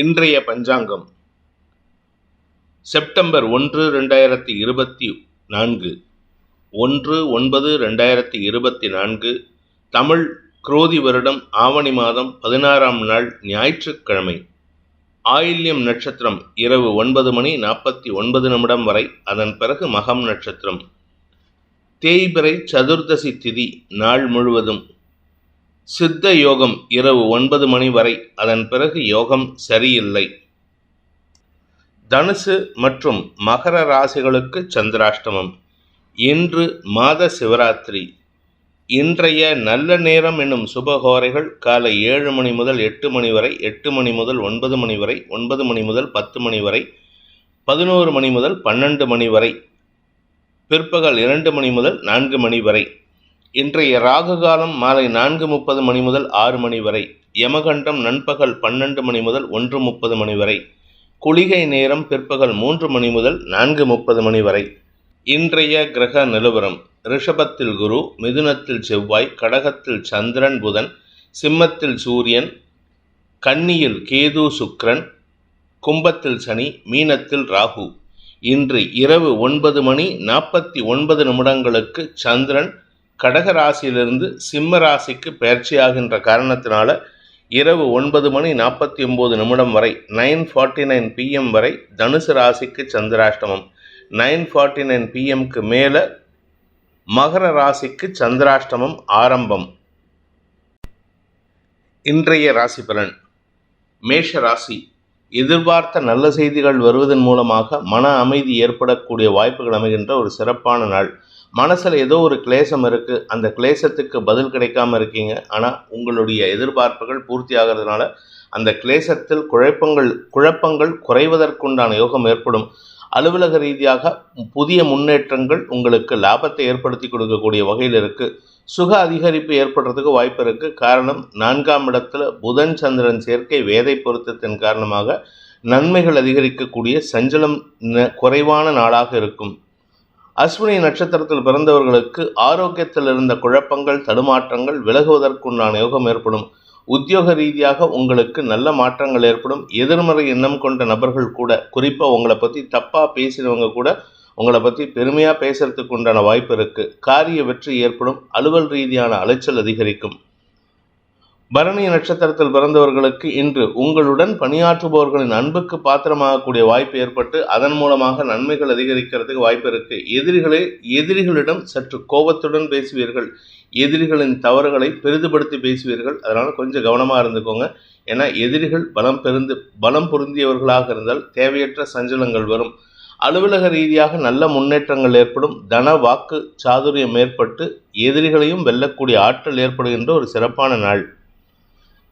இன்றைய பஞ்சாங்கம். செப்டம்பர் ஒன்று ரெண்டாயிரத்தி இருபத்தி நான்கு. ஒன்று ஒன்பது ரெண்டாயிரத்தி இருபத்தி நான்கு. தமிழ் குரோதி வருடம் ஆவணி மாதம் பதினாறாம் நாள் ஞாயிற்றுக்கிழமை. ஆயில்யம் நட்சத்திரம் இரவு ஒன்பது மணி நாற்பத்தி ஒன்பது நிமிடம் வரை அதன் பிறகு மகம் நட்சத்திரம். தேய்பிறை சதுர்தசி திதி நாள் முழுவதும். சித்த யோகம் இரவு ஒன்பது மணி வரை. அதன் பிறகு யோகம் சரியில்லை. தனுசு மற்றும் மகர ராசிகளுக்கு சந்திராஷ்டமம். இன்று மாத சிவராத்திரி. இன்றைய நல்ல நேரம் என்னும் சுபகோரைகள் காலை ஏழு மணி முதல் எட்டு மணி வரை எட்டு மணி முதல் ஒன்பது மணி வரை ஒன்பது மணி முதல் பத்து மணி வரை பதினோரு மணி முதல் பன்னெண்டு மணி வரை பிற்பகல் இரண்டு மணி முதல் நான்கு மணி வரை. இன்றைய ராகு காலம் மாலை நான்கு முப்பது மணி முதல் ஆறு மணி வரை யமகண்டம் நண்பகல் பன்னெண்டு மணி முதல் ஒன்று முப்பது மணி வரை குளிகை நேரம் பிற்பகல் மூன்று மணி முதல் நான்கு முப்பது மணி வரை. இன்றைய கிரக நிலவரம் ரிஷபத்தில் குரு மிதுனத்தில் செவ்வாய் கடகத்தில் சந்திரன் புதன் சிம்மத்தில் சூரியன் கன்னியில் கேது சுக்ரன் கும்பத்தில் சனி மீனத்தில் ராகு. இன்று இரவு ஒன்பது மணி நாற்பத்தி ஒன்பது நிமிடங்களுக்கு சந்திரன் கடக ராசியிலிருந்து சிம்ம ராசிக்கு பயிற்சியாகின்ற காரணத்தினால இரவு ஒன்பது மணி நாற்பத்தி ஒம்பது நிமிடம் வரை நைன் ஃபார்ட்டி நைன் பிஎம் வரை தனுசு ராசிக்கு சந்திராஷ்டமம். நைன் ஃபார்ட்டி நைன் பிஎம்க்கு மேலே மகர ராசிக்கு சந்திராஷ்டமம் ஆரம்பம். இன்றைய ராசி பலன். மேஷ ராசி. எதிர்பார்த்த நல்ல செய்திகள் வருவதன் மூலமாக மன அமைதி ஏற்படக்கூடிய வாய்ப்புகள் அமைகின்ற ஒரு சிறப்பான நாள். மனசில் ஏதோ ஒரு கிளேசம் இருக்குது அந்த கிளேசத்துக்கு பதில் கிடைக்காம இருக்கீங்க. ஆனால் உங்களுடைய எதிர்பார்ப்புகள் பூர்த்தி ஆகிறதுனால அந்த கிளேசத்தில் குழப்பங்கள் குழப்பங்கள் குறைவதற்குண்டான யோகம் ஏற்படும். அலுவலக ரீதியாக புதிய முன்னேற்றங்கள் உங்களுக்கு லாபத்தை ஏற்படுத்தி கொடுக்கக்கூடிய வகையில் இருக்குது சுக அதிகரிப்பு ஏற்படுறதுக்கு வாய்ப்பு இருக்குது காரணம் நான்காம் இடத்துல புதன் சந்திரன் சேர்க்கை வேதை பொருத்தத்தின் காரணமாக நன்மைகள் அதிகரிக்கக்கூடிய சஞ்சலம் குறைவான நாளாக இருக்கும். அஸ்வினி நட்சத்திரத்தில் பிறந்தவர்களுக்கு ஆரோக்கியத்தில் இருந்த குழப்பங்கள் தடுமாற்றங்கள் விலகுவதற்குண்டான யோகம் ஏற்படும். உத்தியோக ரீதியாக உங்களுக்கு நல்ல மாற்றங்கள் ஏற்படும். எதிர்மறை எண்ணம் கொண்ட நபர்கள் கூட குறிப்பாக உங்களை பற்றி தப்பாக பேசினவங்க கூட உங்களை பற்றி பெருமையாக பேசுறதுக்கு உண்டான வாய்ப்பு இருக்குது காரிய வெற்றி ஏற்படும். அலுவல் ரீதியான அலைச்சல் அதிகரிக்கும். பரணி நட்சத்திரத்தில் பிறந்தவர்களுக்கு இன்று உங்களுடன் பணியாற்றுபவர்களின் அன்புக்கு பாத்திரமாகக்கூடிய வாய்ப்பு ஏற்பட்டு அதன் மூலமாக நன்மைகள் அதிகரிக்கிறதுக்கு வாய்ப்பு இருக்கு. எதிரிகளை எதிரிகளிடம் சற்று கோபத்துடன் பேசுவீர்கள். எதிரிகளின் தவறுகளை பெரிதுபடுத்தி பேசுவீர்கள். அதனால் கொஞ்சம் கவனமாக இருந்துக்கோங்க. ஏன்னா எதிரிகள் பலம் பெருந்து பலம் பொருந்தியவர்களாக இருந்தால் தேவையற்ற சஞ்சலங்கள் வரும். அலுவலக ரீதியாக நல்ல முன்னேற்றங்கள் ஏற்படும். தன வாக்கு சாதுரியம் ஏற்பட்டு எதிரிகளையும் வெல்லக்கூடிய ஆற்றல் ஏற்படுகின்ற ஒரு சிறப்பான நாள்.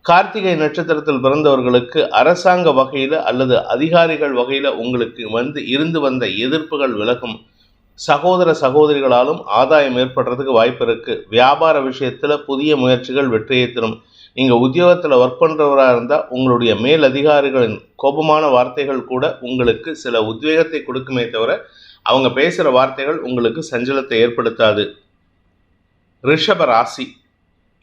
கார்த்திகை நட்சத்திரத்தில் பிறந்தவர்களுக்கு அரசாங்க வகையில் அல்லது அதிகாரிகள் வகையில் உங்களுக்கு வந்து இருந்து வந்த எதிர்ப்புகள் விலகும். சகோதர சகோதரிகளாலும் ஆதாயம் ஏற்படுறதுக்கு வாய்ப்பு இருக்குது வியாபார விஷயத்தில் புதிய முயற்சிகள் வெற்றியை தரும். நீங்கள் உத்தியோகத்தில் ஒர்க் பண்ணுறவராக இருந்தால் உங்களுடைய மேல் அதிகாரிகளின் கோபமான வார்த்தைகள் கூட உங்களுக்கு சில உத்வேகத்தை கொடுக்குமே தவிர அவங்க பேசுகிற வார்த்தைகள் உங்களுக்கு சஞ்சலத்தை ஏற்படுத்தாது. ரிஷப ராசி.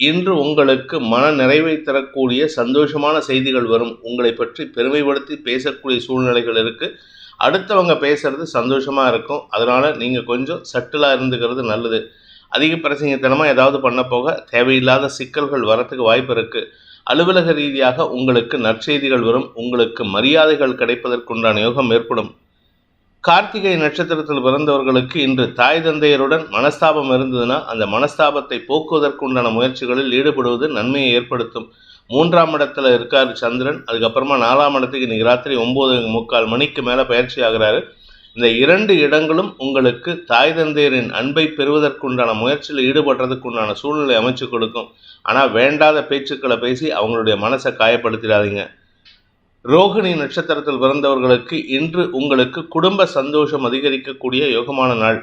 இன்று உங்களுக்கு மன நிறைவை தரக்கூடிய சந்தோஷமான செய்திகள் வரும். உங்களை பற்றி பெருமைப்படுத்தி பேசக்கூடிய சூழ்நிலைகள் இருக்குது அடுத்தவங்க பேசுறது சந்தோஷமாக இருக்கும். அதனால் நீங்கள் கொஞ்சம் சட்டிலாக இருந்துக்கிறது நல்லது. அதிக பிரசங்கத்தனமாக ஏதாவது பண்ண போக தேவையில்லாத சிக்கல்கள் வரத்துக்கு வாய்ப்பு இருக்குது அலுவலக ரீதியாக உங்களுக்கு நற்செய்திகள் வரும். உங்களுக்கு மரியாதைகள் கிடைப்பதற்குண்டான யோகம் ஏற்படும். கார்த்திகை நட்சத்திரத்தில் பிறந்தவர்களுக்கு இன்று தாய் தந்தையருடன் மனஸ்தாபம் இருந்ததுன்னா அந்த மனஸ்தாபத்தை போக்குவதற்குண்டான முயற்சிகளில் ஈடுபடுவது நன்மையை ஏற்படுத்தும். மூன்றாம் இடத்துல இருக்கார் சந்திரன். அதுக்கப்புறமா நாலாம் இடத்துக்கு இன்னைக்கு ராத்திரி ஒம்பது முக்கால் மணிக்கு மேலே பயிற்சி ஆகிறாரு. இந்த இரண்டு இடங்களும் உங்களுக்கு தாய் தந்தையரின் அன்பை பெறுவதற்குண்டான முயற்சியில் ஈடுபடுறதுக்குண்டான சூழ்நிலை அமைச்சு கொடுக்கும். ஆனால் வேண்டாத பேச்சுக்களை பேசி அவங்களுடைய மனசை காயப்படுத்திடாதீங்க. ரோகிணி நட்சத்திரத்தில் பிறந்தவர்களுக்கு இன்று உங்களுக்கு குடும்ப சந்தோஷம் அதிகரிக்கக்கூடிய யோகமான நாள்.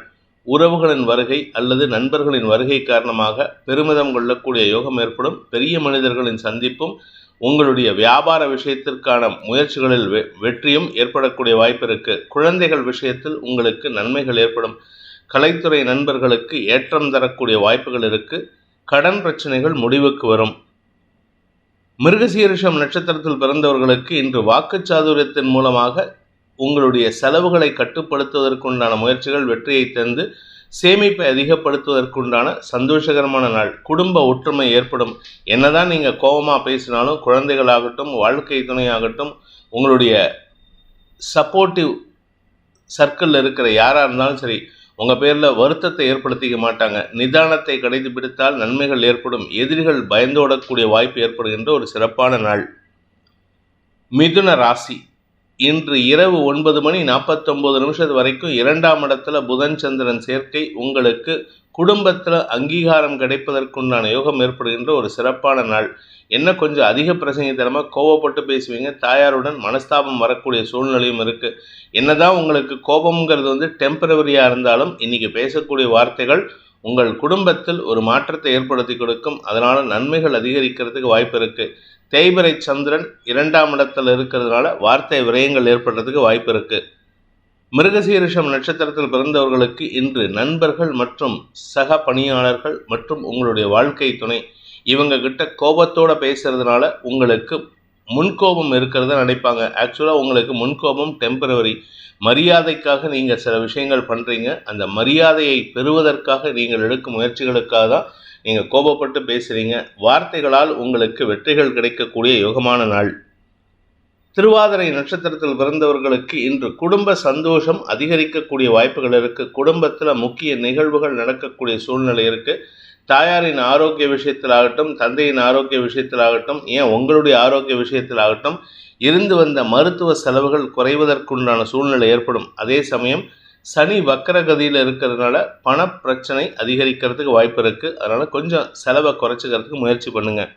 உறவுகளின் வருகை அல்லது நண்பர்களின் வருகை காரணமாக பெருமிதம் கொள்ளக்கூடிய யோகம் ஏற்படும். பெரிய மனிதர்களின் சந்திப்பும் உங்களுடைய வியாபார விஷயத்திற்கான முயற்சிகளில் வெற்றியும் ஏற்படக்கூடிய வாய்ப்பு இருக்கு. குழந்தைகள் விஷயத்தில் உங்களுக்கு நன்மைகள் ஏற்படும். கலைத்துறை நண்பர்களுக்கு ஏற்றம் தரக்கூடிய வாய்ப்புகள் இருக்கு. கடன் பிரச்சனைகள் முடிவுக்கு வரும். மிருகசீரிஷம் நட்சத்திரத்தில் பிறந்தவர்களுக்கு இன்று வாக்குச்சாதுரியத்தின் மூலமாக உங்களுடைய செலவுகளை கட்டுப்படுத்துவதற்குண்டான முயற்சிகள் வெற்றியை தந்து சேமிப்பை அதிகப்படுத்துவதற்குண்டான சந்தோஷகரமான நாள் குடும்ப ஒற்றுமை ஏற்படும். என்னதான் நீங்கள் கோபமாக பேசினாலும் குழந்தைகளாகட்டும் வாழ்க்கை துணையாகட்டும் உங்களுடைய சப்போர்ட்டிவ் சர்க்கிளில் இருக்கிற யாராக இருந்தாலும் சரி உங்கள் பேரில் வருத்தத்தை ஏற்படுத்திக்க மாட்டாங்க. நிதானத்தை கடைபிடித்தால் நன்மைகள் ஏற்படும். எதிரிகள் பயந்தோடக்கூடிய வாய்ப்பு ஏற்படுகின்ற ஒரு சிறப்பான நாள். மிதுன ராசி. இன்று இரவு ஒன்பது மணி நாற்பத்தொம்போது நிமிஷத்து வரைக்கும் இரண்டாம் இடத்துல புதன் சந்திரன் சேர்க்கை உங்களுக்கு குடும்பத்தில் அங்கீகாரம் கிடைப்பதற்குண்டான யோகம் ஏற்படுகின்ற ஒரு சிறப்பான நாள். என்ன கொஞ்சம் அதிக பிரசங்கத்தனமாக கோவப்பட்டு பேசுவீங்க. தாயாருடன் மனஸ்தாபம் வரக்கூடிய சூழ்நிலையும் இருக்குது என்னதான் உங்களுக்கு கோபம்ங்கிறது வந்து டெம்பரவரியாக இருந்தாலும் இன்றைக்கி பேசக்கூடிய வார்த்தைகள் உங்கள் குடும்பத்தில் ஒரு மாற்றத்தை ஏற்படுத்தி கொடுக்கும். அதனால் நன்மைகள் அதிகரிக்கிறதுக்கு வாய்ப்பு இருக்குது தேய்பிரை சந்திரன் இரண்டாம் இடத்தில் இருக்கிறதுனால வார்த்தை விரயங்கள் ஏற்படுறதுக்கு வாய்ப்பு இருக்குது மிருகசீரிஷம் நட்சத்திரத்தில் பிறந்தவர்களுக்கு இன்று நண்பர்கள் மற்றும் சக பணியாளர்கள் மற்றும் உங்களுடைய வாழ்க்கை துணை. இவங்க கிட்ட கோபத்தோட பேசுறதுனால உங்களுக்கு முன்கோபம் இருக்கிறத நினைப்பாங்க. ஆக்சுவலாக உங்களுக்கு முன்கோபம் டெம்பரவரி மரியாதைக்காக நீங்கள் சில விஷயங்கள் பண்ணுறீங்க அந்த மரியாதையை பெறுவதற்காக நீங்கள் எடுக்கும் முயற்சிகளுக்காக தான் நீங்கள் கோபப்பட்டு பேசுகிறீங்க வார்த்தைகளால் உங்களுக்கு வெற்றிகள் கிடைக்கக்கூடிய யோகமான நாள். திருவாதிரை நட்சத்திரத்தில் பிறந்தவர்களுக்கு இன்று குடும்ப சந்தோஷம் அதிகரிக்கக்கூடிய வாய்ப்புகள் இருக்குது குடும்பத்தில் முக்கிய நிகழ்வுகள் நடக்கக்கூடிய சூழ்நிலை இருக்குது தாயாரின் ஆரோக்கிய விஷயத்திலாகட்டும் தந்தையின் ஆரோக்கிய விஷயத்திலாகட்டும் ஏன் உங்களுடைய ஆரோக்கிய விஷயத்திலாகட்டும் இருந்து வந்த மருத்துவ செலவுகள் குறைவதற்குண்டான சூழ்நிலை ஏற்படும். அதே சமயம் சனி வக்கரகதியில் இருக்கிறதுனால பண பிரச்சனை அதிகரிக்கிறதுக்கு வாய்ப்பு இருக்குது அதனால் கொஞ்சம் செலவை குறைச்சிக்கிறதுக்கு முயற்சி பண்ணுங்கள்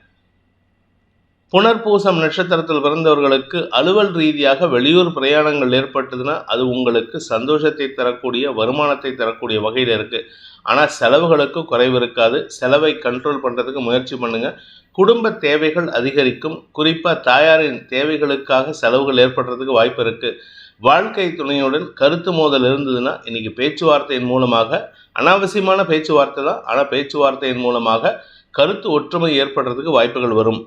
புனர்பூசம் நட்சத்திரத்தில் பிறந்தவர்களுக்கு அலுவல் ரீதியாக வெளியூர் பிரயாணங்கள் ஏற்பட்டதுன்னா அது உங்களுக்கு சந்தோஷத்தை தரக்கூடிய வருமானத்தை தரக்கூடிய வகையில் இருக்குது ஆனால் செலவுகளுக்கு குறைவு இருக்காது. செலவை கண்ட்ரோல் பண்ணுறதுக்கு முயற்சி பண்ணுங்கள் குடும்ப தேவைகள் அதிகரிக்கும். குறிப்பாக தாயாரின் தேவைகளுக்காக செலவுகள் ஏற்படுறதுக்கு வாய்ப்பு இருக்குது வாழ்க்கை துணையுடன் கருத்து மோதல் இருந்ததுன்னா இன்றைக்கி பேச்சுவார்த்தையின் மூலமாக அனாவசியமான பேச்சுவார்த்தை தான் ஆனால் பேச்சுவார்த்தையின் மூலமாக கருத்து ஒற்றுமை ஏற்படுறதுக்கு வாய்ப்புகள் வரும்.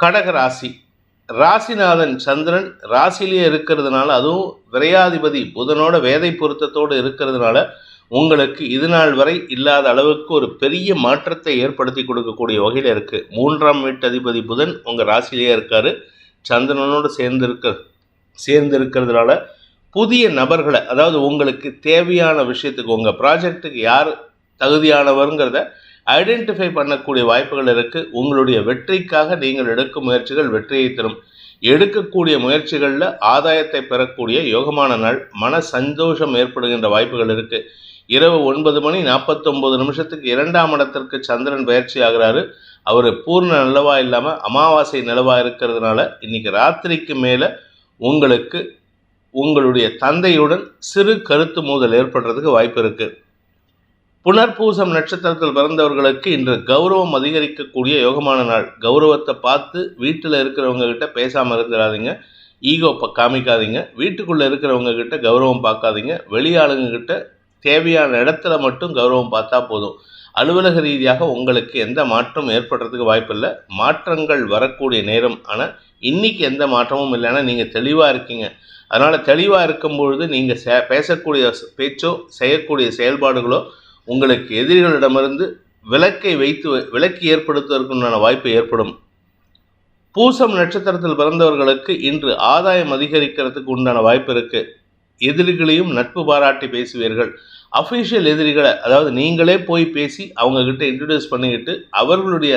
கடக ராசி. ராசிநாதன் சந்திரன் ராசிலேயே இருக்கிறதுனால அதுவும் விரையாதிபதி புதனோட வேதை பொருத்தத்தோடு இருக்கிறதுனால உங்களுக்கு இது நாள் வரை இல்லாத அளவுக்கு ஒரு பெரிய மாற்றத்தை ஏற்படுத்தி கொடுக்கக்கூடிய வகையில் இருக்குது மூன்றாம் வீட்டதிபதி புதன் உங்கள் ராசியிலேயே இருக்கார். சந்திரனோடு சேர்ந்து இருக்க சேர்ந்து இருக்கிறதுனால புதிய நபர்களை அதாவது உங்களுக்கு தேவையான விஷயத்துக்கு உங்கள் ப்ராஜெக்ட்டுக்கு யார் தகுதியானவருங்கிறத ஐடென்டிஃபை பண்ணக்கூடிய வாய்ப்புகள் இருக்குது உங்களுடைய வெற்றிக்காக நீங்கள் எடுக்கும் முயற்சிகள் வெற்றியை தரும். எடுக்கக்கூடிய முயற்சிகளில் ஆதாயத்தை பெறக்கூடிய யோகமான நாள் மன சந்தோஷம் ஏற்படுகின்ற வாய்ப்புகள் இருக்குது இரவு ஒன்பது மணி நாற்பத்தொம்போது நிமிஷத்துக்கு இரண்டாம் இடத்திற்கு சந்திரன் பயிற்சி ஆகிறாரு. அவர் பூர்ண நிலவா இல்லாமல் அமாவாசை நிலவா இருக்கிறதுனால இன்னைக்கு ராத்திரிக்கு மேலே உங்களுக்கு உங்களுடைய தந்தையுடன் சிறு கருத்து மோதல் ஏற்படுறதுக்கு வாய்ப்பு இருக்குது புனர்பூசம் நட்சத்திரத்தில் பிறந்தவர்களுக்கு இன்று கௌரவம் அதிகரிக்கக்கூடிய யோகமான நாள். கௌரவத்தை பார்த்து வீட்டில் இருக்கிறவங்க கிட்ட பேசாமல் இருந்துடாதீங்க ஈகோ ப காமிக்காதீங்க. வீட்டுக்குள்ளே இருக்கிறவங்க கிட்ட கௌரவம் பார்க்காதீங்க. வெளியாளுங்க கிட்ட தேவையான இடத்துல மட்டும் கௌரவம் பார்த்தா போதும். அலுவலக ரீதியாக உங்களுக்கு எந்த மாற்றம் ஏற்படுறதுக்கு வாய்ப்பில்லை. மாற்றங்கள் வரக்கூடிய நேரம். ஆனால் இன்றைக்கி எந்த மாற்றமும் இல்லைன்னா நீங்கள் தெளிவாக இருக்கீங்க. அதனால் தெளிவாக இருக்கும் பொழுது நீங்கள் சே பேசக்கூடிய பேச்சோ செய்யக்கூடிய செயல்பாடுகளோ உங்களுக்கு எதிரிகளிடமிருந்து விலக்கை வைத்து விலக்கு ஏற்படுத்துவதற்குண்டான வாய்ப்பு ஏற்படும். பூசம் நட்சத்திரத்தில் பிறந்தவர்களுக்கு இன்று ஆதாயம் அதிகரிக்கிறதுக்கு உண்டான வாய்ப்பு இருக்குது எதிரிகளையும் நட்பு பாராட்டி பேசுவீர்கள். அஃபீஷியல் எதிரிகளை அதாவது நீங்களே போய் பேசி அவங்க கிட்ட இன்ட்ரடியூஸ் பண்ணிக்கிட்டு அவர்களுடைய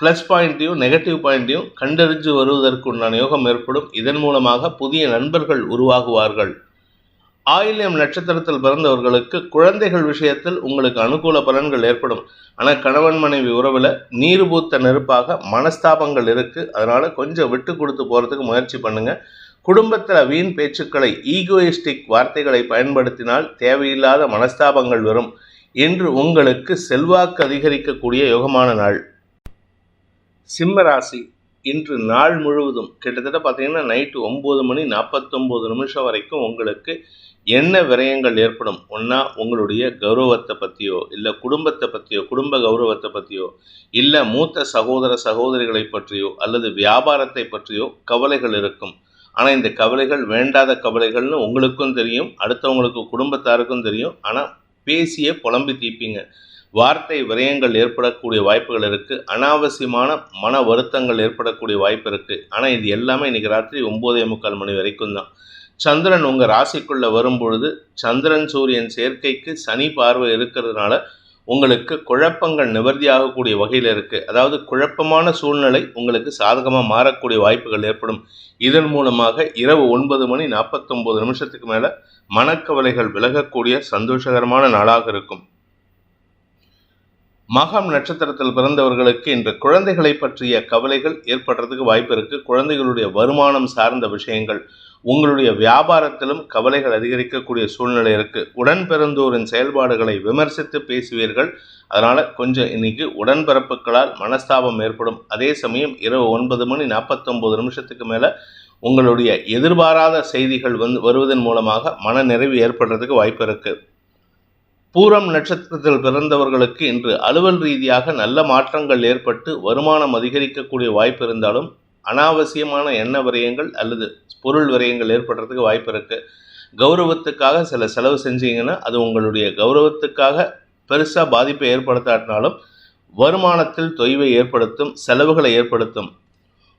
ப்ளஸ் பாயிண்ட்டையும் நெகட்டிவ் பாயிண்ட்டையும் கண்டறிஞ்சு வருவதற்கு உண்டான யோகம் ஏற்படும். இதன் மூலமாக புதிய நண்பர்கள் உருவாகுவார்கள். ஆயில்யம் நட்சத்திரத்தில் பிறந்தவர்களுக்கு குழந்தைகள் விஷயத்தில் உங்களுக்கு அனுகூல பலன்கள் ஏற்படும். ஆனால் கணவன் மனைவி உறவில் நீர் பூத்த நெருப்பாக மனஸ்தாபங்கள் இருக்குது அதனால் கொஞ்சம் விட்டு கொடுத்து போகிறதுக்கு முயற்சி பண்ணுங்கள் குடும்பத்தில் வீண் பேச்சுக்களை ஈகோயிஸ்டிக் வார்த்தைகளை பயன்படுத்தினால் தேவையில்லாத மனஸ்தாபங்கள் வரும் இன்று உங்களுக்கு செல்வாக்கு அதிகரிக்கக்கூடிய யோகமான நாள். சிம்ம ராசி இன்று நாள் முழுவதும் கிட்டத்தட்ட பார்த்தீங்கன்னா நைட்டு ஒம்பது மணி நாற்பத்தொம்போது நிமிஷம் வரைக்கும் உங்களுக்கு என்ன விரயங்கள் ஏற்படும்? ஒன்றா உங்களுடைய கௌரவத்தை பற்றியோ இல்லை குடும்பத்தை பற்றியோ குடும்ப கௌரவத்தை பற்றியோ இல்லை மூத்த சகோதர சகோதரிகளை பற்றியோ அல்லது வியாபாரத்தை பற்றியோ கவலைகள் இருக்கும். ஆனால் இந்த கவலைகள் வேண்டாத கவலைகள்னு உங்களுக்கும் தெரியும் அடுத்தவங்களுக்கு குடும்பத்தாருக்கும் தெரியும். ஆனால் பேசியே புலம்பி தீப்பீங்க. வார்த்தை விரயங்கள் ஏற்படக்கூடிய வாய்ப்புகள் இருக்குது அனாவசியமான மன வருத்தங்கள் ஏற்படக்கூடிய வாய்ப்பு இருக்குது ஆனால் இது எல்லாமே இன்றைக்கி ராத்திரி ஒம்போதே முக்கால் மணி வரைக்கும் தான். சந்திரன் உங்கள் ராசிக்குள்ளே வரும்பொழுது சந்திரன் சூரியன் சேர்க்கைக்கு சனி பார்வை இருக்கிறதுனால உங்களுக்கு குழப்பங்கள் நிவர்த்தியாகக்கூடிய வகையில் இருக்குது அதாவது குழப்பமான சூழ்நிலை உங்களுக்கு சாதகமாக மாறக்கூடிய வாய்ப்புகள் ஏற்படும். இதன் மூலமாக இரவு ஒன்பது மணி நாற்பத்தொம்போது நிமிஷத்துக்கு மேலே மனக்கவலைகள் விலகக்கூடிய சந்தோஷகரமான நாளாக இருக்கும். மகம் நட்சத்திரத்தில் பிறந்தவர்களுக்கு இன்று குழந்தைகளை பற்றிய கவலைகள் ஏற்படுறதுக்கு வாய்ப்பு இருக்குது குழந்தைகளுடைய வருமானம் சார்ந்த விஷயங்கள் உங்களுடைய வியாபாரத்திலும் கவலைகள் அதிகரிக்கக்கூடிய சூழ்நிலை இருக்குது உடன் பிறந்தோரின் செயல்பாடுகளை விமர்சித்து பேசுவீர்கள். அதனால் கொஞ்சம் இன்னைக்கு உடன்பிறப்புகளால் மனஸ்தாபம் ஏற்படும். அதே சமயம் இரவு ஒன்பது மணி நாற்பத்தொம்போது நிமிஷத்துக்கு மேலே உங்களுடைய எதிர்பாராத செய்திகள் வந்து வருவதன் மூலமாக மன நிறைவு ஏற்படுறதுக்கு வாய்ப்பு இருக்குது பூரம் நட்சத்திரத்தில் பிறந்தவர்களுக்கு இன்று அலுவல் ரீதியாக நல்ல மாற்றங்கள் ஏற்பட்டு வருமானம் அதிகரிக்கக்கூடிய வாய்ப்பு இருந்தாலும் அனாவசியமான எண்ண விரயங்கள் அல்லது பொருள் விரயங்கள் ஏற்படுறதுக்கு வாய்ப்பு இருக்குது கௌரவத்துக்காக சில செலவு செஞ்சீங்கன்னா அது உங்களுடைய கௌரவத்துக்காக பெருசாக பாதிப்பை ஏற்படுத்தாட்டினாலும் வருமானத்தில் தொய்வை ஏற்படுத்தும் செலவுகளை ஏற்படுத்தும்.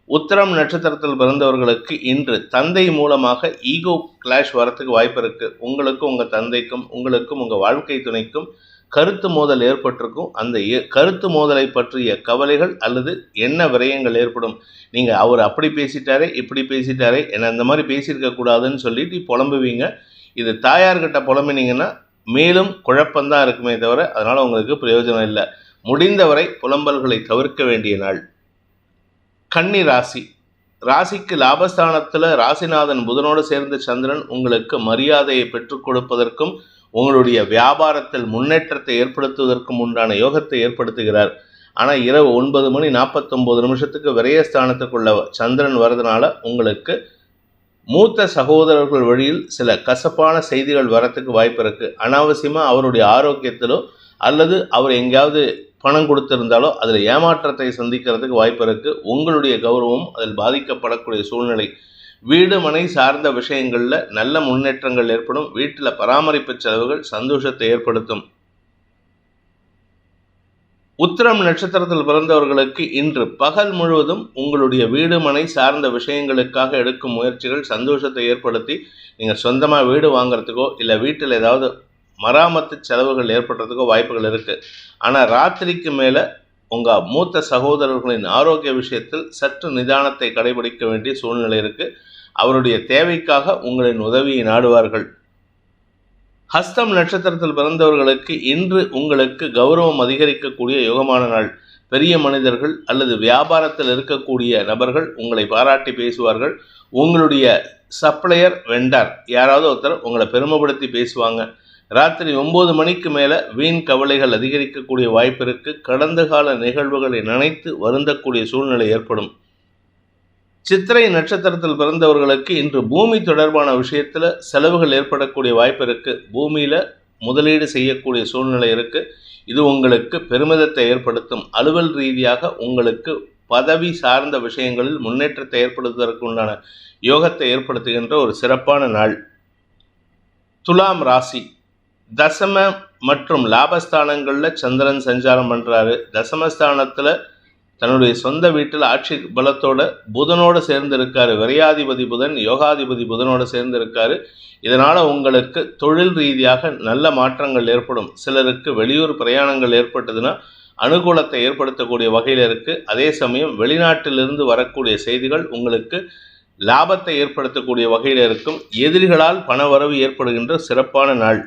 உத்தரம் நட்சத்திரத்தில் பிறந்தவர்களுக்கு இன்று தந்தை மூலமாக ஈகோ கிளாஷ் வரத்துக்கு வாய்ப்பு இருக்குது உங்களுக்கும் உங்கள் தந்தைக்கும் உங்களுக்கும் உங்கள் வாழ்க்கை துணைக்கும் கருத்து மோதல் ஏற்பட்டிருக்கும். அந்த கருத்து மோதலை பற்றிய கவலைகள் அல்லது என்ன விரயங்கள் ஏற்படும்? நீங்கள் அவர் அப்படி பேசிட்டாரே இப்படி பேசிட்டாரே என்ன அந்த மாதிரி பேசியிருக்க கூடாதுன்னு சொல்லிட்டு புலம்புவீங்க. இது தாயார்கிட்ட புலம்பினீங்கன்னா மேலும் குழப்பம்தான் இருக்குமே தவிர அதனால் உங்களுக்கு பிரயோஜனம் இல்லை. முடிந்தவரை புலம்பல்களை தவிர்க்க வேண்டிய நாள். கன்னி ராசி. ராசிக்கு லாபஸ்தானத்தில் ராசிநாதன் புதனோடு சேர்ந்த சந்திரன் உங்களுக்கு மரியாதையை பெற்றுக் கொடுப்பதற்கும் உங்களுடைய வியாபாரத்தில் முன்னேற்றத்தை ஏற்படுத்துவதற்கும் உண்டான யோகத்தை ஏற்படுத்துகிறார். ஆனால் இரவு ஒன்பது மணி நாற்பத்தொம்போது நிமிஷத்துக்கு விரயஸ்தானத்துக்குள்ள சந்திரன் வரதுனால உங்களுக்கு மூத்த சகோதரர்கள் வழியில் சில கசப்பான செய்திகள் வரத்துக்கு வாய்ப்பு இருக்குது அனாவசியமாக அவருடைய ஆரோக்கியத்திலோ அல்லது அவர் எங்கேயாவது பணம் கொடுத்திருந்தாலோ அதில் ஏமாற்றத்தை சந்திக்கிறதுக்கு வாய்ப்பு இருக்குது உங்களுடைய கௌரவம் அதில் பாதிக்கப்படக்கூடிய சூழ்நிலை வீடு மனை சார்ந்த விஷயங்களில் நல்ல முன்னேற்றங்கள் ஏற்படும். வீட்டில் பராமரிப்பு செலவுகள் சந்தோஷத்தை ஏற்படுத்தும். உத்திரம் நட்சத்திரத்தில் பிறந்தவர்களுக்கு இன்று பகல் முழுவதும் உங்களுடைய வீடு மனை சார்ந்த விஷயங்களுக்காக எடுக்கும் முயற்சிகள் சந்தோஷத்தை ஏற்படுத்தி நீங்கள் சொந்தமாக வீடு வாங்குறதுக்கோ இல்லை வீட்டில் ஏதாவது மராமத்து செலவுகள் ஏற்படுறதுக்கோ வாய்ப்புகள் இருக்குது ஆனால் ராத்திரிக்கு மேலே உங்கள் மூத்த சகோதரர்களின் ஆரோக்கிய விஷயத்தில் சற்று நிதானத்தை கடைபிடிக்க வேண்டிய சூழ்நிலை இருக்குது அவருடைய தேவைக்காக உங்களின் உதவியை நாடுவார்கள். ஹஸ்தம் நட்சத்திரத்தில் பிறந்தவர்களுக்கு இன்று உங்களுக்கு கௌரவம் அதிகரிக்கக்கூடிய யோகமான நாள். பெரிய மனிதர்கள் அல்லது வியாபாரத்தில் இருக்கக்கூடிய நபர்கள் உங்களை பாராட்டி பேசுவார்கள். உங்களுடைய சப்ளையர் வெண்டார் யாராவது ஒருத்தர் உங்களை பெருமைப்படுத்தி பேசுவாங்க. ராத்திரி ஒம்பது மணிக்கு மேலே வீண் கவலைகள் அதிகரிக்கக்கூடிய வாய்ப்பு இருக்கு. கடந்த கால நிகழ்வுகளை நினைத்து வருந்தக்கூடிய சூழ்நிலை ஏற்படும். சித்திரை நட்சத்திரத்தில் பிறந்தவர்களுக்கு இன்று பூமி தொடர்பான விஷயத்தில் செலவுகள் ஏற்படக்கூடிய வாய்ப்பு இருக்குது பூமியில் முதலீடு செய்யக்கூடிய சூழ்நிலை இருக்குது இது உங்களுக்கு பெருமிதத்தை ஏற்படுத்தும். அலுவல் ரீதியாக உங்களுக்கு பதவி சார்ந்த விஷயங்களில் முன்னேற்றத்தை ஏற்படுத்துவதற்கு உண்டான யோகத்தை ஏற்படுத்துகின்ற ஒரு சிறப்பான நாள். துலாம் ராசி. தசம மற்றும் லாபஸ்தானங்களில் சந்திரன் சஞ்சாரம் பண்ணுறாரு தசமஸ்தானத்தில் தன்னுடைய சொந்த வீட்டில் ஆட்சி பலத்தோட புதனோடு சேர்ந்து இருக்காரு விரையாதிபதி புதன் யோகாதிபதி புதனோடு சேர்ந்து இருக்காரு இதனால் உங்களுக்கு தொழில் ரீதியாக நல்ல மாற்றங்கள் ஏற்படும். சிலருக்கு வெளியூர் பிரயாணங்கள் ஏற்பட்டதுன்னா அனுகூலத்தை ஏற்படுத்தக்கூடிய வகையில் இருக்குது அதே சமயம் வெளிநாட்டிலிருந்து வரக்கூடிய செய்திகள் உங்களுக்கு லாபத்தை ஏற்படுத்தக்கூடிய வகையில் இருக்கும். எதிரிகளால் பணவரவு ஏற்படுகின்ற சிறப்பான நாள்.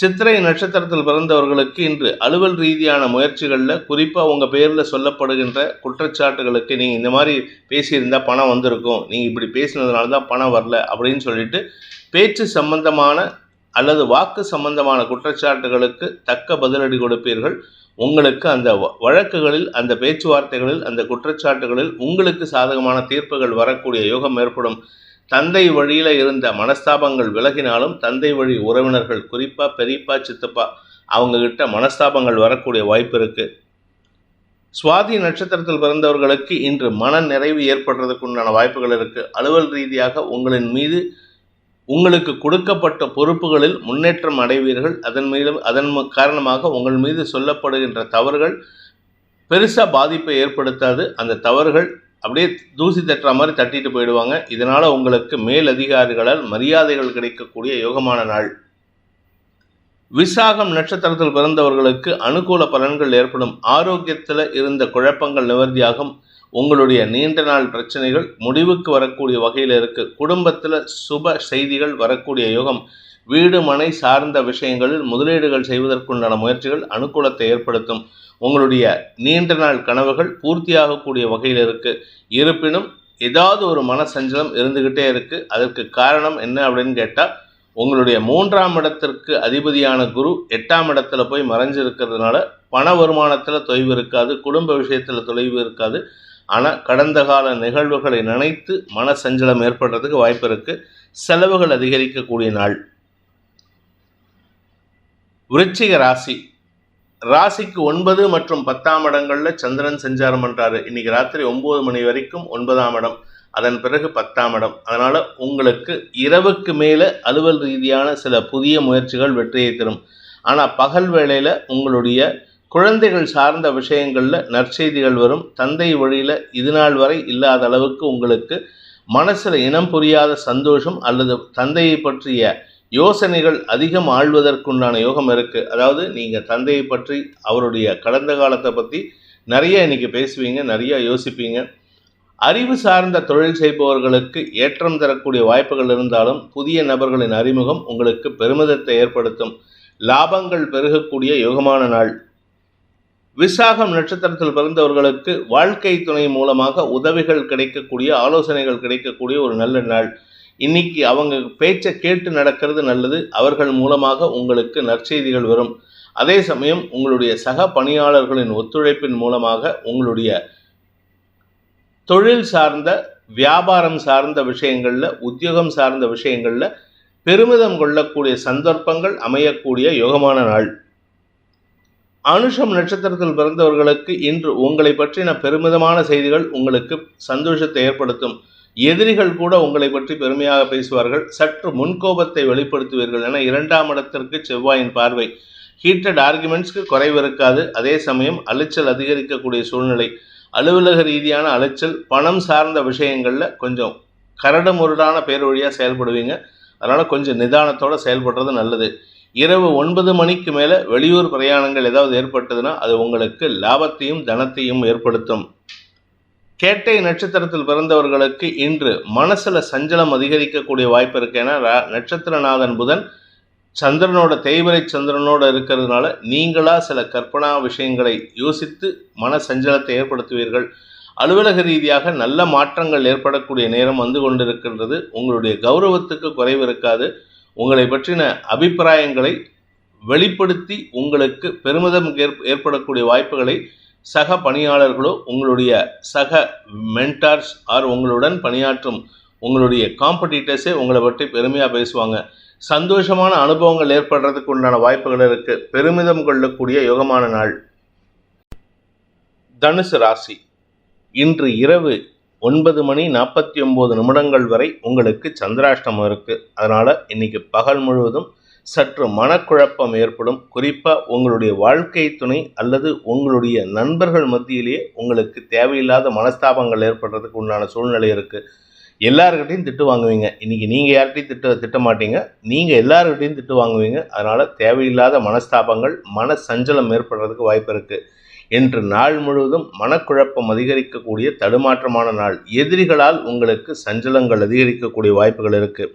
சித்திரை நட்சத்திரத்தில் பிறந்தவர்களுக்கு இன்று அலுவல் ரீதியான முயற்சிகளில் குறிப்பாக உங்கள் பேரில் சொல்லப்படுகின்ற குற்றச்சாட்டுகளுக்கு நீங்கள் இந்த மாதிரி பேசியிருந்தால் பணம் வந்திருக்கும் நீங்கள் இப்படி பேசினதுனால தான் பணம் வரல அப்படின்னு சொல்லிட்டு பேச்சு சம்பந்தமான அல்லது வாக்கு சம்பந்தமான குற்றச்சாட்டுகளுக்கு தக்க பதிலடி கொடுப்பீர்கள். உங்களுக்கு அந்த வழக்குகளில் அந்த பேச்சுவார்த்தைகளில் அந்த குற்றச்சாட்டுகளில் உங்களுக்கு சாதகமான தீர்ப்புகள் வரக்கூடிய யோகம் ஏற்படும். தந்தை வழியில இருந்த மனஸ்தாபங்கள் விலகினாலும் தந்தை வழி உறவினர்கள் குறிப்பா பெரியப்பா சித்தப்பா அவங்கக்கிட்ட மனஸ்தாபங்கள் வரக்கூடிய வாய்ப்பு இருக்கு. சுவாதி நட்சத்திரத்தில் பிறந்தவர்களுக்கு இன்று மன நிறைவு ஏற்படுறதுக்கு உண்டான வாய்ப்புகள் இருக்கு. அலுவல் ரீதியாக உங்களின் மீது உங்களுக்கு கொடுக்கப்பட்ட பொறுப்புகளில் முன்னேற்றம் அடைவீர்கள். அதன் மீது அதன் காரணமாக உங்கள் மீது சொல்லப்படுகின்ற தவறுகள் பெருசாக பாதிப்பை ஏற்படுத்தாது. அந்த தவறுகள் அப்படியே தூசி தட்டுற மாதிரி தட்டிட்டு போயிடுவாங்க. இதனால் உங்களுக்கு மேல் அதிகாரிகளால் மரியாதைகள் கிடைக்கக்கூடிய யோகமான நாள். விசாகம் நட்சத்திரத்தில் பிறந்தவர்களுக்கு அனுகூல பலன்கள் ஏற்படும். ஆரோக்கியத்தில் இருந்த குழப்பங்கள் நிவர்த்தியாகும். உங்களுடைய நீண்ட நாள் பிரச்சனைகள் முடிவுக்கு வரக்கூடிய வகையில் இருக்கு. குடும்பத்தில் சுப செய்திகள் வரக்கூடிய யோகம். வீடு மனை சார்ந்த விஷயங்களில் முதலீடுகள் செய்வதற்குண்டான முயற்சிகள் அனுகூலத்தை ஏற்படுத்தும். உங்களுடைய நீண்ட நாள் கனவுகள் பூர்த்தியாகக்கூடிய வகையில் இருக்கு. இருப்பினும் ஏதாவது ஒரு மன சஞ்சலம் இருந்துகிட்டே இருக்கு. அதற்கு காரணம் என்ன அப்படின்னு கேட்டால் உங்களுடைய மூன்றாம் இடத்திற்கு அதிபதியான குரு எட்டாம் இடத்துல போய் மறைஞ்சிருக்கிறதுனால பண வருமானத்தில் தொய்வு இருக்காது குடும்ப விஷயத்தில் தொலைவு இருக்காது. ஆனால் கடந்த கால நிகழ்வுகளை நினைத்து மன சஞ்சலம் ஏற்படுறதுக்கு வாய்ப்பு இருக்கு. செலவுகள் அதிகரிக்கக்கூடிய நாள். விருச்சிக ராசி ராசிக்கு ஒன்பது மற்றும் பத்தாம் இடங்களில் சந்திரன் சஞ்சாரம் பண்ணுறாரு இன்னைக்கு ராத்திரி ஒன்பது மணி வரைக்கும் ஒன்பதாம் இடம். அதன் பிறகு பத்தாம் இடம். அதனால் உங்களுக்கு இரவுக்கு மேலே அலுவல் ரீதியான சில புதிய முயற்சிகள் வெற்றியை தரும். ஆனால் பகல் வேளையில் உங்களுடைய குழந்தைகள் சார்ந்த விஷயங்களில் நற்செய்திகள் வரும். தந்தை வழியில் இது நாள் வரை இல்லாத அளவுக்கு உங்களுக்கு மனசில் இனம் புரியாத சந்தோஷம் அல்லது தந்தையை பற்றிய யோசனைகள் அதிகம் ஆழ்வதற்குண்டான யோகம் இருக்குது அதாவது நீங்கள் தந்தையை பற்றி அவருடைய கடந்த காலத்தை பற்றி நிறைய இன்றைக்கி பேசுவீங்க நிறையா யோசிப்பீங்க. அறிவு சார்ந்த தொழில் செய்பவர்களுக்கு ஏற்றம் தரக்கூடிய வாய்ப்புகள் இருந்தாலும் புதிய நபர்களின் அறிமுகம் உங்களுக்கு பெருமிதத்தை ஏற்படுத்தும். லாபங்கள் பெருகக்கூடிய யோகமான நாள். விசாகம் நட்சத்திரத்தில் பிறந்தவர்களுக்கு வாழ்க்கை துணை மூலமாக உதவிகள் கிடைக்கக்கூடிய ஆலோசனைகள் கிடைக்கக்கூடிய ஒரு நல்ல நாள். இன்னைக்கு அவங்க பேச்சை கேட்டு நடக்கிறது நல்லது. அவர்கள் மூலமாக உங்களுக்கு நற்செய்திகள் வரும். அதே சமயம் உங்களுடைய சக பணியாளர்களின் ஒத்துழைப்பின் மூலமாக உங்களுடைய தொழில் சார்ந்த வியாபாரம் சார்ந்த விஷயங்களில் உத்தியோகம் சார்ந்த விஷயங்களில் பெருமிதம் கொள்ளக்கூடிய சந்தர்ப்பங்கள் அமையக்கூடிய யோகமான நாள். அனுஷம் நட்சத்திரத்தில் பிறந்தவர்களுக்கு இன்று உங்களை பற்றின பெருமிதமான செய்திகள் உங்களுக்கு சந்தோஷத்தை ஏற்படுத்தும். எதிரிகள் கூட உங்களை பற்றி பெருமையாக பேசுவார்கள். சற்று முன்கோபத்தை வெளிப்படுத்துவீர்கள் என இரண்டாம் இடத்திற்கு செவ்வாயின் பார்வை. ஹீட்டட் ஆர்குமெண்ட்ஸ்க்கு குறைவு இருக்காது. அதே சமயம் அலைச்சல் அதிகரிக்கக்கூடிய சூழ்நிலை. அலுவலக ரீதியான அலைச்சல் பணம் சார்ந்த விஷயங்களில் கொஞ்சம் கரடுமுரடான பேர் வழியாக செயல்படுவீங்க. அதனால் கொஞ்சம் நிதானத்தோடு செயல்படுறது நல்லது. இரவு ஒன்பது மணிக்கு மேலே வெளியூர் பிரயாணங்கள் ஏதாவது ஏற்பட்டதுன்னா அது உங்களுக்கு லாபத்தையும் தனத்தையும் ஏற்படுத்தும். கேட்டை நட்சத்திரத்தில் பிறந்தவர்களுக்கு இன்று மனசுல சஞ்சலம் அதிகரிக்கக்கூடிய வாய்ப்பு இருக்கு. ஏன்னா ரா- நட்சத்திரநாதன் புதன் சந்திரனோட தேய்வரை சந்திரனோட இருக்கிறதுனால நீங்களா சில கற்பனா விஷயங்களை யோசித்து மன சஞ்சலத்தை ஏற்படுத்துவீர்கள். அலுவலக ரீதியாக நல்ல மாற்றங்கள் ஏற்படக்கூடிய நேரம் வந்து கொண்டிருக்கின்றது. உங்களுடைய கௌரவத்துக்கு குறைவு இருக்காது. உங்களை பற்றின அபிப்பிராயங்களை வெளிப்படுத்தி உங்களுக்கு பெருமிதம் ஏற்ப- ஏற்படக்கூடிய வாய்ப்புகளை சக பணியாளர்களோ உங்களுடைய சக மென்டார்ஸ் ஆர் உங்களுடன் பணியாற்றும் உங்களுடைய காம்படிட்டர்ஸே உங்களை பற்றி பெருமையாக பேசுவாங்க. சந்தோஷமான அனுபவங்கள் ஏற்படுறதுக்கு உண்டான வாய்ப்புகள் இருக்கு. பெருமிதம் கொள்ளக்கூடிய யோகமான நாள். தனுசு ராசி. இன்று இரவு ஒன்பது மணி நாற்பத்தி ஒன்பது நிமிடங்கள் வரை உங்களுக்கு சந்திராஷ்டமம் இருக்கு. அதனால இன்னைக்கு பகல் முழுவதும் சற்று மனக்குழப்பம் ஏற்படும். குறிப்பாக உங்களுடைய வாழ்க்கை துணை அல்லது உங்களுடைய நண்பர்கள் மத்தியிலேயே உங்களுக்கு தேவையில்லாத மனஸ்தாபங்கள் ஏற்படுறதுக்கு உண்டான சூழ்நிலை இருக்குது எல்லாருக்கிட்டையும் திட்டு வாங்குவீங்க. இன்னைக்கு நீங்கள் யார்கிட்டையும் திட்ட திட்ட மாட்டீங்க. நீங்கள் எல்லாருக்கிட்டையும் திட்டு வாங்குவீங்க. அதனால் தேவையில்லாத மனஸ்தாபங்கள் மன சஞ்சலம் ஏற்படுறதுக்கு வாய்ப்பு இருக்குது என்று நாள் முழுவதும் மனக்குழப்பம் அதிகரிக்கக்கூடிய தடுமாற்றமான நாள். எதிரிகளால் உங்களுக்கு சஞ்சலங்கள் அதிகரிக்கக்கூடிய வாய்ப்புகள் இருக்குது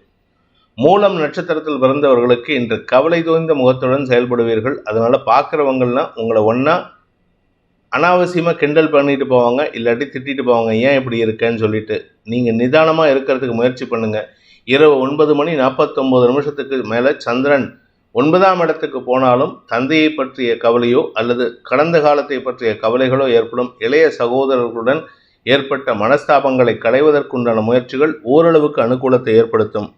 மூலம் நட்சத்திரத்தில் பிறந்தவர்களுக்கு இன்று கவலை தோய்ந்த முகத்துடன் செயல்படுவீர்கள். அதனால பார்க்குறவங்கள்லாம் உங்களை ஒன்றா அனாவசியமாக கிண்டல் பண்ணிட்டு போவாங்க இல்லாட்டி திட்டிட்டு போவாங்க ஏன் இப்படி இருக்கேன்னு சொல்லிட்டு. நீங்கள் நிதானமாக இருக்கிறதுக்கு முயற்சி பண்ணுங்க. இரவு ஒன்பது மணி நாற்பத்தொம்போது நிமிஷத்துக்கு மேலே சந்திரன் ஒன்பதாம் இடத்துக்கு போனாலும் தந்தையை பற்றிய கவலையோ அல்லது கடந்த காலத்தை பற்றிய கவலைகளோ ஏற்படும். இளைய சகோதரர்களுடன் ஏற்பட்ட மனஸ்தாபங்களை களைவதற்குண்டான முயற்சிகள் ஓரளவுக்கு அனுகூலத்தை ஏற்படுத்தும்.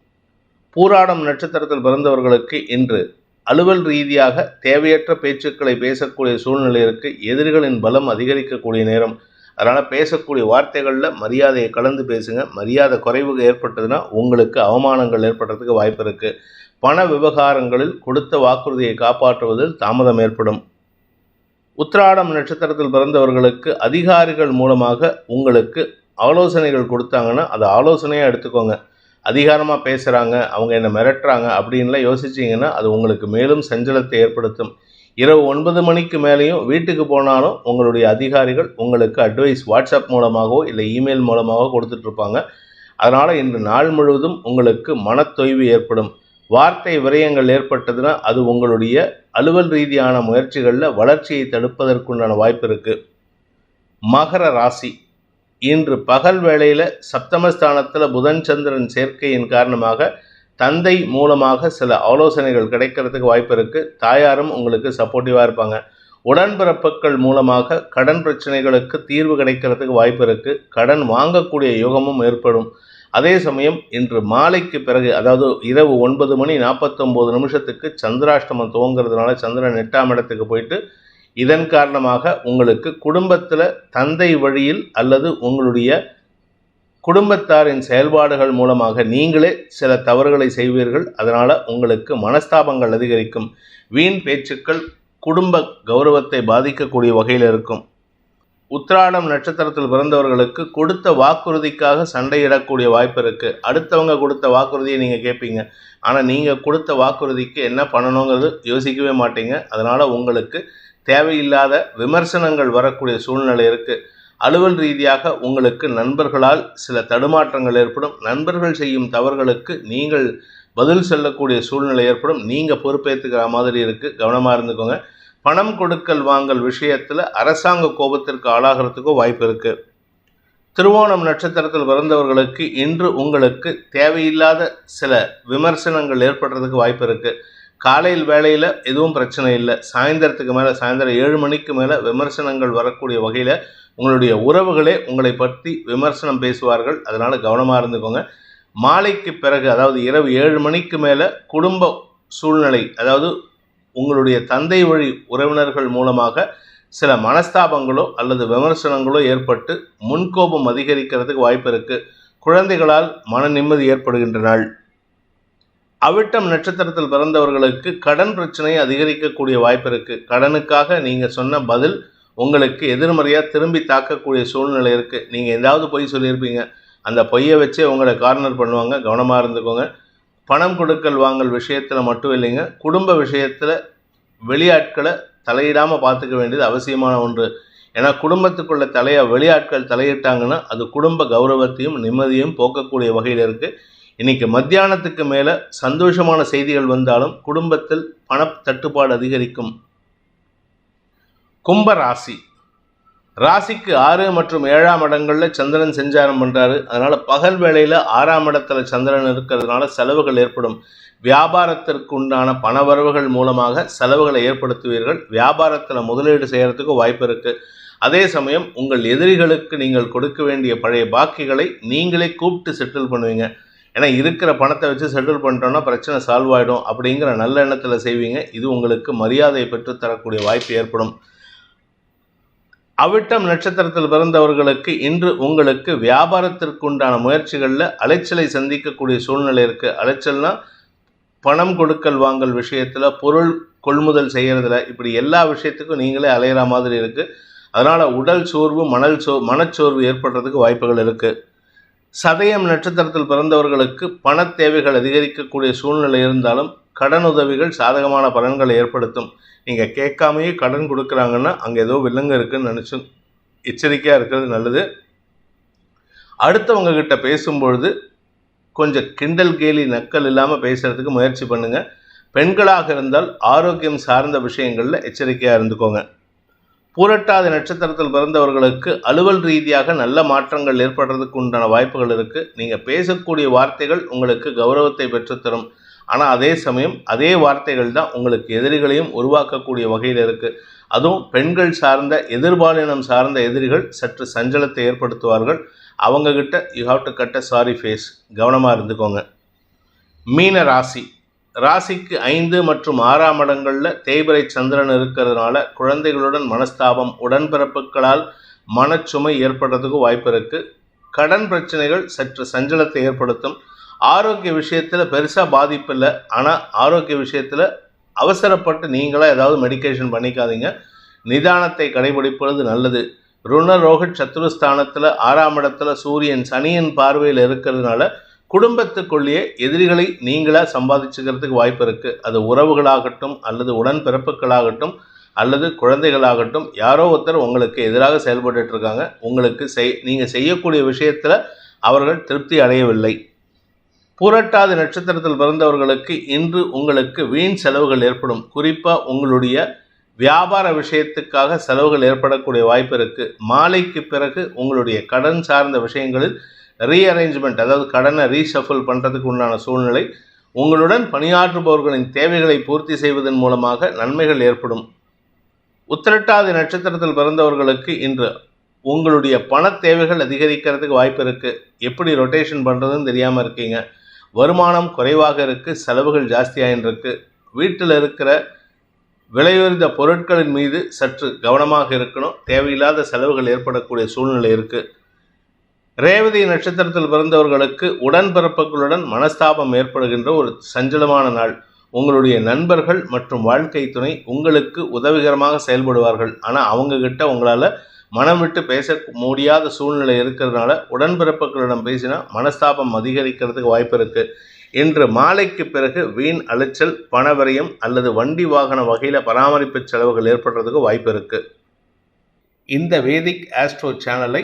பூராடம் நட்சத்திரத்தில் பிறந்தவர்களுக்கு இன்று அலுவல் ரீதியாக தேவையற்ற பேச்சுக்களை பேசக்கூடிய சூழ்நிலை எதிரிகளின் பலம் அதிகரிக்கக்கூடிய நேரம். அதனால் பேசக்கூடிய வார்த்தைகளில் மரியாதையை கலந்து பேசுங்க. மரியாதை குறைவு ஏற்பட்டதுன்னா உங்களுக்கு அவமானங்கள் ஏற்படுறதுக்கு வாய்ப்பு இருக்குது பண விவகாரங்களில் கொடுத்த வாக்குறுதியை காப்பாற்றுவதில் தாமதம் ஏற்படும். உத்ராடம் நட்சத்திரத்தில் பிறந்தவர்களுக்கு அதிகாரிகள் மூலமாக உங்களுக்கு ஆலோசனைகள் கொடுத்தாங்கன்னா அதை ஆலோசனையாக எடுத்துக்கோங்க. அதிகாரமாக பேசுகிறாங்க அவங்க என்னை மிரட்டுறாங்க அப்படின்லாம் யோசிச்சிங்கன்னா அது உங்களுக்கு மேலும் சஞ்சலத்தை ஏற்படுத்தும். இரவு ஒன்பது மணிக்கு மேலேயும் வீட்டுக்கு போனாலும் உங்களுடைய அதிகாரிகள் உங்களுக்கு அட்வைஸ் வாட்ஸ்அப் மூலமாகவோ இல்லை இமெயில் மூலமாகவோ கொடுத்துட்ருப்பாங்க. அதனால் இன்று நாள் முழுவதும் உங்களுக்கு மனத்தொய்வு ஏற்படும். வார்த்தை விரயங்கள் ஏற்பட்டதுன்னா அது உங்களுடைய அலுவல் ரீதியான முயற்சிகளில் வளர்ச்சியை தடுப்பதற்குண்டான வாய்ப்பு இருக்குது மகர ராசி. இன்று பகல் வேளையில் சப்தமஸ்தானத்தில் புதன் சந்திரன் சேர்க்கையின் காரணமாக தந்தை மூலமாக சில ஆலோசனைகள் கிடைக்கிறதுக்கு வாய்ப்பு இருக்குது தாயாரும் உங்களுக்கு சப்போர்ட்டிவாக இருப்பாங்க. உடன்பிறப்புகள் மூலமாக கடன் பிரச்சனைகளுக்கு தீர்வு கிடைக்கிறதுக்கு வாய்ப்பு இருக்குது கடன் வாங்கக்கூடிய யோகமும் ஏற்படும். அதே சமயம் இன்று மாலைக்கு பிறகு அதாவது இரவு ஒன்பது மணி நாற்பத்தொம்போது நிமிஷத்துக்கு சந்திராஷ்டமம் துவங்கிறதுனால சந்திரன் எட்டாம் இடத்துக்கு போயிட்டு இதன் காரணமாக உங்களுக்கு குடும்பத்தில் தந்தை வழியில் அல்லது உங்களுடைய குடும்பத்தாரின் செயல்பாடுகள் மூலமாக நீங்களே சில தவறுகளை செய்வீர்கள். அதனால் உங்களுக்கு மனஸ்தாபங்கள் அதிகரிக்கும். வீண் பேச்சுக்கள் குடும்ப கௌரவத்தை பாதிக்கக்கூடிய வகையில் இருக்கும். உத்திராடம் நட்சத்திரத்தில் பிறந்தவர்களுக்கு கொடுத்த வாக்குறுதிக்காக சண்டையிடக்கூடிய வாய்ப்பு இருக்குது அடுத்தவங்க கொடுத்த வாக்குறுதியை நீங்கள் கேட்பீங்க ஆனால் நீங்கள் கொடுத்த வாக்குறுதிக்கு என்ன பண்ணணுங்கிறது யோசிக்கவே மாட்டீங்க. அதனால் உங்களுக்கு தேவையில்லாத விமர்சனங்கள் வரக்கூடிய சூழ்நிலை இருக்குது அலுவல் ரீதியாக உங்களுக்கு நண்பர்களால் சில தடுமாற்றங்கள் ஏற்படும். நண்பர்கள் செய்யும் தவறுகளுக்கு நீங்கள் பதில் சொல்லக்கூடிய சூழ்நிலை ஏற்படும். நீங்கள் பொறுப்பேற்றுக்கிற மாதிரி இருக்குது கவனமாக இருந்துக்கோங்க. பணம் கொடுக்கல் வாங்கல் விஷயத்தில் அரசாங்க கோபத்திற்கு ஆளாகிறதுக்கோ வாய்ப்பு இருக்குது திருவோணம் நட்சத்திரத்தில் பிறந்தவர்களுக்கு இன்று உங்களுக்கு தேவையில்லாத சில விமர்சனங்கள் ஏற்படுறதுக்கு வாய்ப்பு இருக்குது காலையில் வேலையில் எதுவும் பிரச்சனை இல்லை. சாயந்தரத்துக்கு மேலே சாயந்தரம் ஏழு மணிக்கு மேலே விமர்சனங்கள் வரக்கூடிய வகையில் உங்களுடைய உறவுகளே உங்களை பற்றி விமர்சனம் பேசுவார்கள். அதனால் கவனமாக இருந்துக்கோங்க. மாலைக்கு பிறகு அதாவது இரவு ஏழு மணிக்கு மேலே குடும்ப சூழ்நிலை அதாவது உங்களுடைய தந்தை வழி உறவினர்கள் மூலமாக சில மனஸ்தாபங்களோ அல்லது விமர்சனங்களோ ஏற்பட்டு முன்கோபம் அதிகரிக்கிறதுக்கு வாய்ப்பு இருக்குது குழந்தைகளால் மன நிம்மதி ஏற்படுகின்ற நாள் அவிட்டம் நட்சத்திரத்தில் பிறந்தவர்களுக்கு கடன் பிரச்சனை அதிகரிக்கக்கூடிய வாய்ப்பு இருக்குது கடனுக்காக நீங்கள் சொன்ன பதில் உங்களுக்கு எதிர்மறையாக திரும்பி தாக்கக்கூடிய சூழ்நிலை இருக்குது நீங்கள் ஏதாவது பொய் சொல்லியிருப்பீங்க. அந்த பொய்யை வச்சே உங்களை கார்னர் பண்ணுவாங்க. கவனமாக இருந்துக்கோங்க. பணம் கொடுக்கல் வாங்கல் விஷயத்தில் மட்டும் இல்லைங்க. குடும்ப விஷயத்தில் வெளியாட்களை தலையிடாமல் பார்த்துக்க வேண்டியது அவசியமான ஒன்று. ஏன்னா குடும்பத்துக்குள்ள தலையா வெளியாட்கள் தலையிட்டாங்கன்னா அது குடும்ப கௌரவத்தையும் நிம்மதியும் போக்கக்கூடிய வகையில் இருக்குது இன்னைக்கு மத்தியானத்துக்கு மேலே சந்தோஷமான செய்திகள் வந்தாலும் குடும்பத்தில் பண தட்டுப்பாடு அதிகரிக்கும். கும்ப ராசி. ராசிக்கு ஆறு மற்றும் ஏழாம் இடங்களில் சந்திரன் செஞ்சாரம் பண்ணுறாரு அதனால் பகல் வேளையில் ஆறாம் இடத்துல சந்திரன் இருக்கிறதுனால செலவுகள் ஏற்படும். வியாபாரத்திற்கு உண்டான பணவரவுகள் மூலமாக செலவுகளை ஏற்படுத்துவீர்கள். வியாபாரத்தில் முதலீடு செய்கிறதுக்கு வாய்ப்பு இருக்குது அதே சமயம் உங்கள் எதிரிகளுக்கு நீங்கள் கொடுக்க வேண்டிய பழைய பாக்கிகளை நீங்களே கூப்பிட்டு செட்டில் பண்ணுவீங்க. ஏன்னா இருக்கிற பணத்தை வச்சு செட்டில் பண்ணிட்டோம்னா பிரச்சனை சால்வ் ஆகிடும் அப்படிங்கிற நல்ல எண்ணத்தில் செய்வீங்க. இது உங்களுக்கு மரியாதையை பெற்றுத்தரக்கூடிய வாய்ப்பு ஏற்படும். அவிட்டம் நட்சத்திரத்தில் பிறந்தவர்களுக்கு இன்று உங்களுக்கு வியாபாரத்திற்கு உண்டான முயற்சிகளில் அலைச்சலை சந்திக்கக்கூடிய சூழ்நிலை இருக்குது அலைச்சல்னா பணம் கொடுக்கல் வாங்கல் விஷயத்தில் பொருள் கொள்முதல் செய்கிறதுல இப்படி எல்லா விஷயத்துக்கும் நீங்களே அலையிற மாதிரி இருக்குது அதனால் உடல் சோர்வு மணல் சோ மனச்சோர்வு ஏற்படுறதுக்கு வாய்ப்புகள் இருக்குது சதயம் நட்சத்திரத்தில் பிறந்தவர்களுக்கு பண தேவைகள் அதிகரிக்கக்கூடிய சூழ்நிலை இருந்தாலும் கடன் உதவிகள் சாதகமான பலன்களை ஏற்படுத்தும். நீங்கள் கேட்காமையே கடன் கொடுக்குறாங்கன்னா அங்கே ஏதோ வில்லங்க இருக்குன்னு நினச்சி எச்சரிக்கையாக இருக்கிறது நல்லது. அடுத்தவங்க கிட்ட பேசும்பொழுது கொஞ்சம் கிண்டல் கேலி நக்கல் இல்லாமல் பேசுகிறதுக்கு முயற்சி பண்ணுங்கள் பெண்களாக இருந்தால் ஆரோக்கியம் சார்ந்த விஷயங்களில் எச்சரிக்கையாக இருந்துக்கோங்க. பூரட்டாதி நட்சத்திரத்தில் பிறந்தவர்களுக்கு அலுவல் ரீதியாக நல்ல மாற்றங்கள் ஏற்படுறதுக்கு உண்டான வாய்ப்புகள் இருக்குது நீங்கள் பேசக்கூடிய வார்த்தைகள் உங்களுக்கு கௌரவத்தை பெற்றுத்தரும். ஆனால் அதே சமயம் அதே வார்த்தைகள் தான் உங்களுக்கு எதிரிகளையும் உருவாக்கக்கூடிய வகையில் இருக்குது அதுவும் பெண்கள் சார்ந்த எதிர்பாலினம் சார்ந்த எதிரிகள் சற்று சஞ்சலத்தை ஏற்படுத்துவார்கள். அவங்கக்கிட்ட you have to cut a sorry face கவனமாக இருந்துக்கோங்க. மீன ராசி. ராசிக்கு ஐந்து மற்றும் ஆறாம் இடங்களில் தேய்பிரை சந்திரன் இருக்கிறதுனால குழந்தைகளுடன் மனஸ்தாபம் உடன்பிறப்புகளால் மனச்சுமை ஏற்படுறதுக்கு வாய்ப்பு இருக்குது கடன் பிரச்சனைகள் சற்று சஞ்சலத்தை ஏற்படுத்தும். ஆரோக்கிய விஷயத்தில் பெருசாக பாதிப்பு இல்லை. ஆனால் ஆரோக்கிய விஷயத்தில் அவசரப்பட்டு நீங்களாக ஏதாவது மெடிக்கேஷன் பண்ணிக்காதீங்க. நிதானத்தை கடைபிடிப்பது நல்லது. ருண ரோஹித் சத்துருஸ்தானத்தில் ஆறாம் இடத்துல சூரியன் சனியின் பார்வையில் இருக்கிறதுனால குடும்பத்துக்குள்ளேயே எதிரிகளை நீங்களாக சம்பாதிச்சுக்கிறதுக்கு வாய்ப்பு இருக்குது அது உறவுகளாகட்டும் அல்லது உடன்பிறப்புகளாகட்டும் அல்லது குழந்தைகளாகட்டும் யாரோ ஒருத்தர் உங்களுக்கு எதிராக செயல்பட்டு இருக்காங்க உங்களுக்கு செய் நீங்கள் செய்யக்கூடிய விஷயத்தில் அவர்கள் திருப்தி அடையவில்லை. புரட்டாதி நட்சத்திரத்தில் பிறந்தவர்களுக்கு இன்று உங்களுக்கு வீண் செலவுகள் ஏற்படும். குறிப்பாக உங்களுடைய வியாபார விஷயத்துக்காக செலவுகள் ஏற்படக்கூடிய வாய்ப்பு இருக்குது மாலைக்கு பிறகு உங்களுடைய கடன் சார்ந்த விஷயங்களில் ரீஅரேஞ்ச்மெண்ட் அதாவது கடனை ரீஷஃபில் பண்ணுறதுக்கு உண்டான சூழ்நிலை உங்களுடன் பணியாற்றுபவர்களின் தேவைகளை பூர்த்தி செய்வதன் மூலமாக நன்மைகள் ஏற்படும். உத்திரட்டாதி நட்சத்திரத்தில் பிறந்தவர்களுக்கு இன்று உங்களுடைய பண தேவைகள் அதிகரிக்கிறதுக்கு வாய்ப்பு இருக்குது எப்படி ரொட்டேஷன் பண்ணுறதுன்னு தெரியாமல் இருக்கீங்க. வருமானம் குறைவாக இருக்குது செலவுகள் ஜாஸ்தியாயின்ருக்கு வீட்டில் இருக்கிற விலையுயர்ந்த பொருட்களின் மீது சற்று கவனமாக இருக்கணும். தேவையில்லாத செலவுகள் ஏற்படக்கூடிய சூழ்நிலை இருக்குது ரேவதி நட்சத்திரத்தில் பிறந்தவர்களுக்கு உடன்பிறப்புகளுடன் மனஸ்தாபம் ஏற்படுகின்ற ஒரு சஞ்சலமான நாள். உங்களுடைய நண்பர்கள் மற்றும் வாழ்க்கை துணை உங்களுக்கு உதவிகரமாக செயல்படுவார்கள். ஆனால் அவங்கக்கிட்ட உங்களால் மனம் விட்டு பேச முடியாத சூழ்நிலை இருக்கிறதுனால உடன்பிறப்புகளிடம் பேசினா மனஸ்தாபம் அதிகரிக்கிறதுக்கு வாய்ப்பு இருக்குது இன்று மாலைக்கு பிறகு வீண் அலைச்சல் பணவரையும் அல்லது வண்டி வாகன வகையில் பராமரிப்பு செலவுகள் ஏற்படுறதுக்கு வாய்ப்பு இருக்குது இந்த வேதிக் ஆஸ்ட்ரோ சேனலை